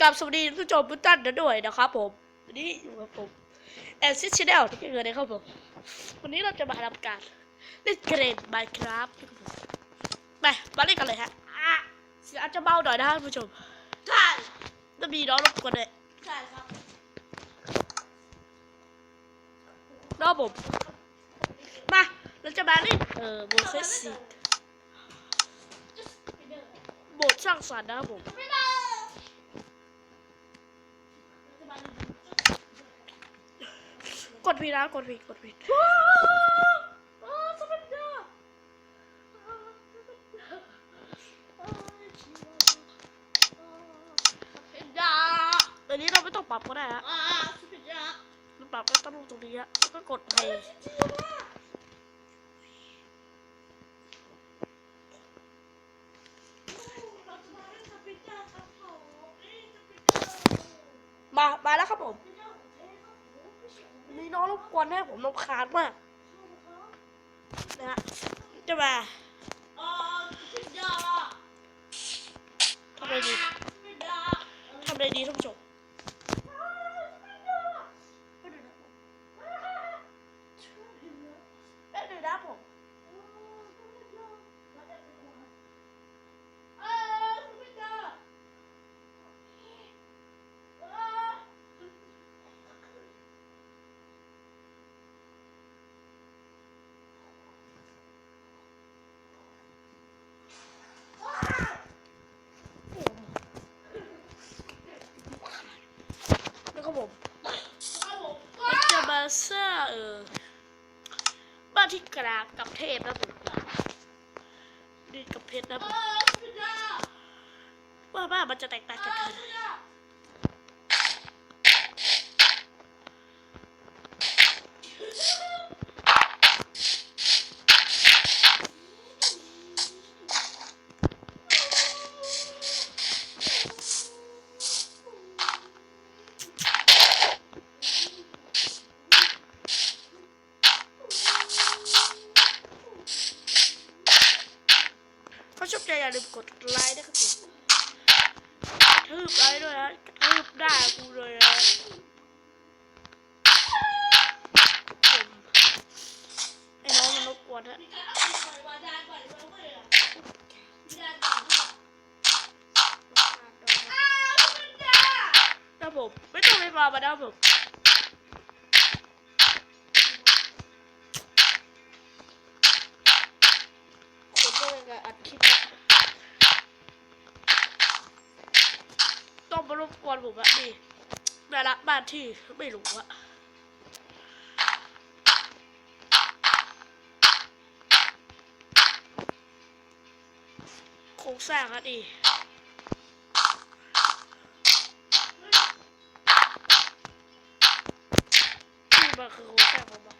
กับสวัสดีผู้ชมทุกท่านด้วยนะครับผมวันนี้อยู่กับผมแอนซิชแนลที่เกิดนะครับผมวันนี้เราจะมาทำการเล่นเกมไมค์ครับไปมาเล่นกันเลยฮะอะเสียงอาจจะเบาหน่อยนะท่านผู้ชมใช่จะมีน้องรบกวนเลยใช่ครับน้องผมมาเราจะมาเล่นเอ่อโบเซสซีโบทสร้างสรรค์นะครับผม ด้กดพีนะกดพีกดพีอ๋อสปินเดอร์อย่าเดี๋ยวนี้เราไม่ต้องปรับก็ได้ฮะอ่าสปินเดอร์เราปรับก็ต้องตรงนี้ฮะแล้วก็กดเพลย์จริงว่ะมา มาแล้วครับผมมีน้องร บกวนให้ผมรำคาญมากนะฮะจะมาอ๋อสปินเดอร์ทำอะไรดีสปินเดอร์ทำอะไรดีท่านผู้ชมแป๊บนึงนะผม เออสปินเดอร์เออ แล้วก็ผม ครับผม มันจะมา เสื้อเออบ้านที่กลางกับเทพนะผมดินกับเพชรนะเอผมอสปินเดอร์ว่าบ้านมันจะแตกต่างเอกันอขสนาด อร์ถ้าชอบใจอย่าลืมกดไลค์นะครับผมทืบไลค์ด้วยนะทืบได้กูเลยนะไอ้น้องมันรบกวนฮะมีการเอาไปปล่อยวาดาก่อนเว้ยอะมีการอนด้วยอ้าวสปินเดอร์นะผมไม่ต้องไปฟังมานะผมผมก็เลยอัดคลิป รบกวนผมอะนี่แม่ละบ้านที่ไม่รู้อะโครงสร้างอะดินี่มันคือโครงสร้างผมอ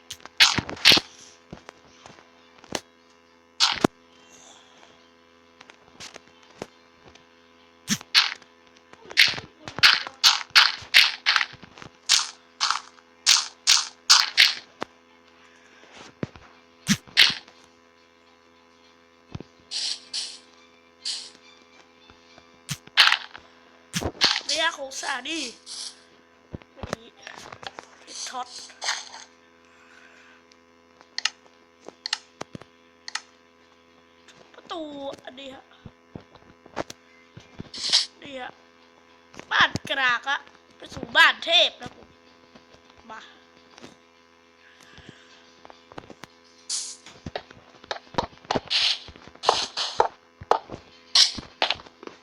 โครงสร้างนี่นี่ช็อตประตูอันนี้ฮะนี่ฮะบ้านกรากอะไปสู่บ้านเทพนะผมมา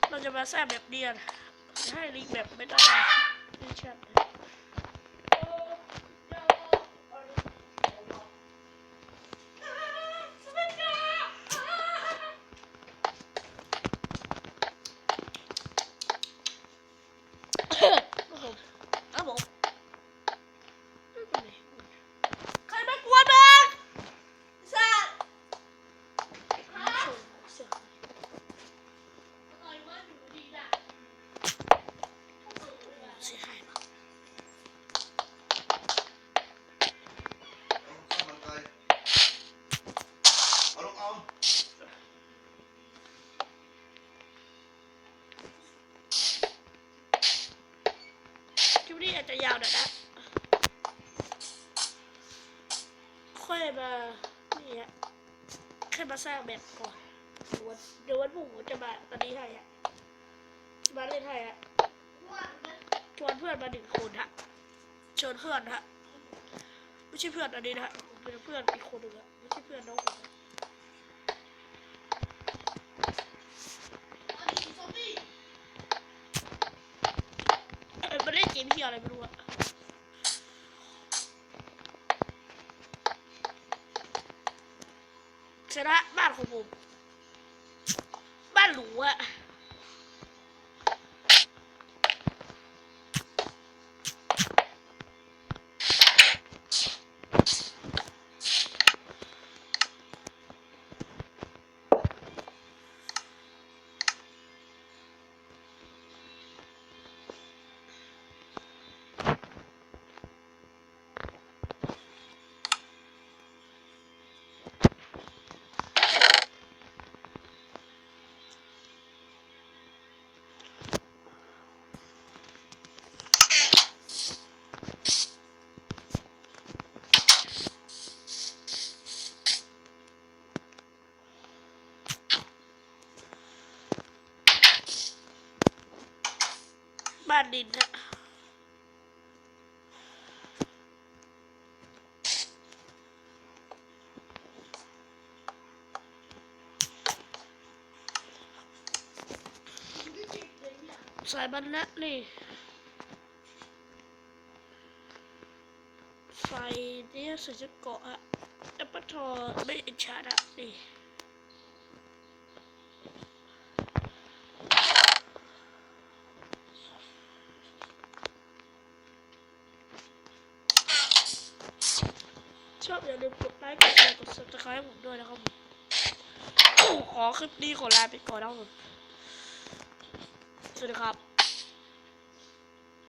เราจะมาแซ่บแบบเดียน ให้ลิงแบบไม่ได้ไม่ใช่ เสียหายคลิปนี้อาจะยาวหน่อยนะ ค่อยมานี่ฮะค่อยมาสร้างแบบก่อนเดี๋ยววันเดี๋พรุ่งจะมาตอนนี้ให้ฮะจะมาเล่นให้ฮะ ชวนเพื่อนมาหนึ่งคนฮะเชวนเพื่อนฮะไม่ใช่เพื่อนอันนี้นะฮะผมเป็นเพื่อนอีกคนหนึ่งอะไม่ใช่เพื่อนน้องผมนะอันนี้ซอมบี้เอ้ยมันเล่นเกมเฮียอะไรไม่รู้อะชนะบ้านของผมบ้านหรูอะ ดินอะสายบันนะนี่ไฟเนี่ยใส่ชุดเกาะอะแอปเปิลทอไม่อิจฉาอะนี่ ชอบอย่าลืมกดไลค์กดแชร์กดซับสไครต์ให้ผมด้วยนะครับผมขอคลิปนี้ขอลาไปก่อนนะครับผมสวัสดีครับ